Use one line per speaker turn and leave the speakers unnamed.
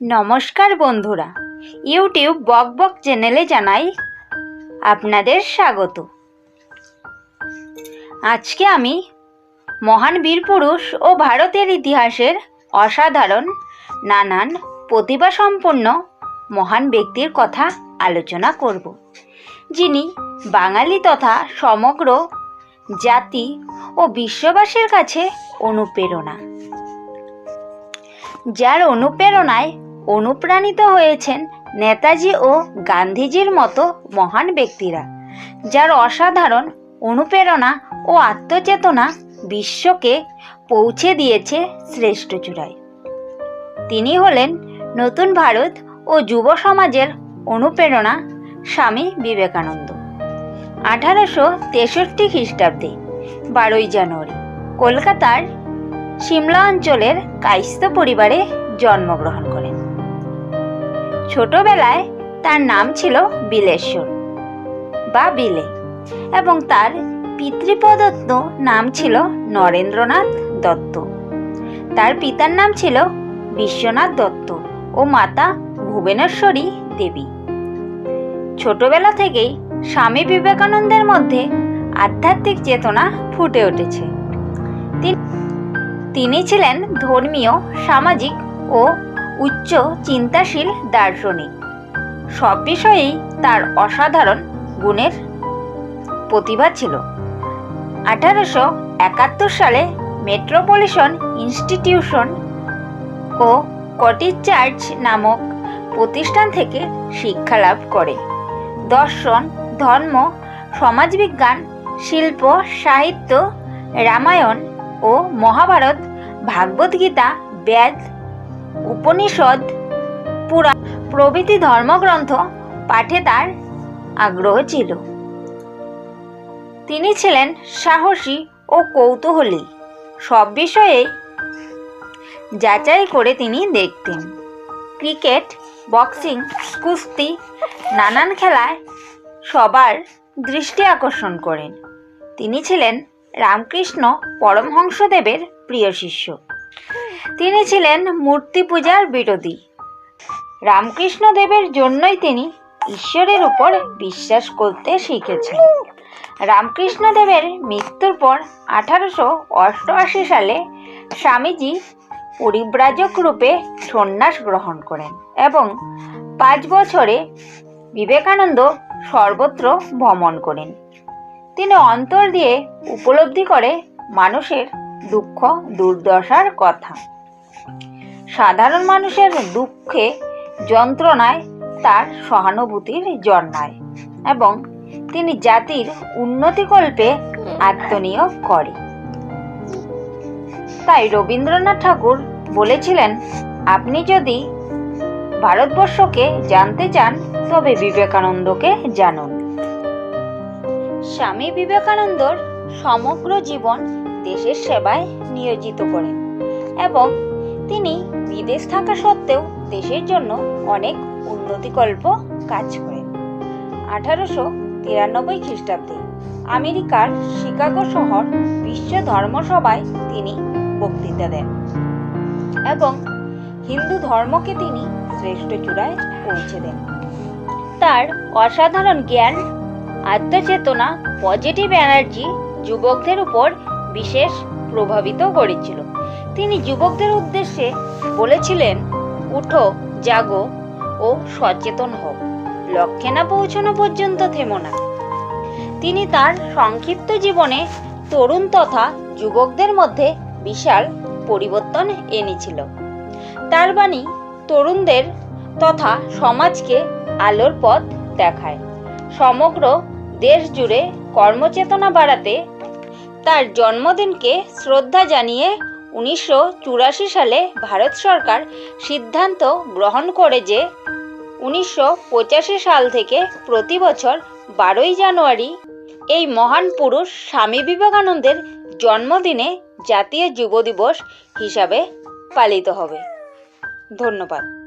নমস্কার বন্ধুরা। ইউটিউব বক বক চ্যানেলে জানাই আপনাদের স্বাগত। আজকে আমি মহান বীর পুরুষ ও ভারতের ইতিহাসের অসাধারণ, নানান প্রতিভা সম্পন্ন মহান ব্যক্তির কথা আলোচনা করব, যিনি বাঙালি তথা সমগ্র জাতি ও বিশ্ববাসীর কাছে অনুপ্রেরণা। যার অনুপ্রেরণায় অনুপ্রাণিত হয়েছেন নেতাজি ও গান্ধীজির মতো মহান ব্যক্তিরা, যার অসাধারণ অনুপ্রেরণা ও আত্মচেতনা বিশ্বকে পৌঁছে দিয়েছে শ্রেষ্ঠ চূড়ায়। তিনি হলেন নতুন ভারত ও যুব সমাজের অনুপ্রেরণা স্বামী বিবেকানন্দ। আঠারোশো তেষট্টি খ্রিস্টাব্দে বারোই জানুয়ারি কলকাতার সিমলা অঞ্চলের কায়স্থ পরিবারে জন্মগ্রহণ করেন। ছোটবেলায় তার নাম ছিল বিলেশ্বর বা বিলে এবং তার পিতৃপ্রদত্ত নাম ছিল নরেন্দ্রনাথ দত্ত। তার পিতার নাম ছিল বিশ্বনাথ দত্ত ও মাতা ভুবনেশ্বরী দেবী। ছোটবেলা থেকেই স্বামী বিবেকানন্দের মধ্যে আধ্যাত্মিক চেতনা ফুটে উঠেছে। তিনি ছিলেন ধর্মীয়, সামাজিক ও উচ্চ চিন্তাশীল দার্শনিক। সব বিষয়েই তার অসাধারণ গুণের প্রতিভা ছিল। আঠারোশো একাত্তর সালে মেট্রোপলিটন ইনস্টিটিউশন ও কটেজ চার্চ নামক প্রতিষ্ঠান থেকে শিক্ষা লাভ করে। দর্শন, ধর্ম, সমাজবিজ্ঞান, শিল্প, সাহিত্য, রামায়ণ ও মহাভারত, ভাগবত গীতা, বেদ উপনিষদ পুরাণ প্রভৃতি ধর্মগ্রন্থ পাঠে তার আগ্রহ ছিল। তিনি ছিলেন সাহসী ও কৌতূহলী। সব বিষয়ে যাচাই করে তিনি দেখতেন। ক্রিকেট, বক্সিং, কুস্তি, নানান খেলায় সবার দৃষ্টি আকর্ষণ করেন। তিনি ছিলেন রামকৃষ্ণ পরমহংসদেবের প্রিয় শিষ্য। তিনি ছিলেন মূর্তি পূজার বিরোধী। রামকৃষ্ণদেবের জন্যই তিনি ঈশ্বরের উপর বিশ্বাস করতে শিখেছেন। রামকৃষ্ণদেবের মৃত্যুর পর আঠারোশো অষ্টআশি সালে স্বামীজি পরিব্রাজক রূপে সন্ন্যাস গ্রহণ করেন এবং পাঁচ বছরে বিবেকানন্দ সর্বত্র ভ্রমণ করেন। তিনি অন্তর দিয়ে উপলব্ধি করে মানুষের দুঃখ, দুর্দশার কথা। সাধারণ মানুষের দুঃখে যন্ত্রণায় তার সহানুভূতির জন্মায় এবং তিনি জাতির উন্নতিকল্পে আত্মনিয়োগ করে তাই রবীন্দ্রনাথ ঠাকুর বলেছিলেন, আপনি যদি ভারতবর্ষকে জানতে চান, তবে বিবেকানন্দকে জানুন। স্বামী বিবেকানন্দর সমগ্র জীবন দেশের সেবায় নিয়োজিত করেন এবং তিনি বিদেশ থাকা সত্ত্বেও দেশের জন্য অনেক উন্নতিকল্প কাজ করেন। আঠারোশো তিরানব্বই খ্রিস্টাব্দে আমেরিকার শিকাগো শহর বিশ্ব ধর্মসভায় তিনি বক্তৃতা দেন এবং হিন্দু ধর্মকে তিনি শ্রেষ্ঠ চূড়ায় পৌঁছে দেন। তার অসাধারণ জ্ঞান, আত্মচেতনা পজিটিভ এনার্জি যুবকদের উপর বিশেষ প্রভাবিত করেছিল। তিনি যুবকদের উদ্দেশ্যে বলেছিলেন, উঠো, জাগো ও সচেতন হোক লক্ষ্যে না পৌঁছানো পর্যন্ত থেমো না। তিনি তার সংক্ষিপ্ত জীবনে তরুণ তথা যুবকদের মধ্যে বিশাল পরিবর্তন এনেছিল। তার বাণী তরুণদের তথা সমাজকে আলোর পথ দেখায়। সমগ্র দেশ জুড়ে কর্মচেতনা বাড়াতে তার জন্মদিনকে শ্রদ্ধা জানিয়ে উনিশশো চুরাশি সালে ভারত সরকার সিদ্ধান্ত গ্রহণ করে যে উনিশশো পঁচাশি সাল থেকে প্রতি বছর বারোই জানুয়ারি এই মহান পুরুষ স্বামী বিবেকানন্দের জন্মদিনে জাতীয় যুব দিবস হিসাবে পালিত হবে। ধন্যবাদ।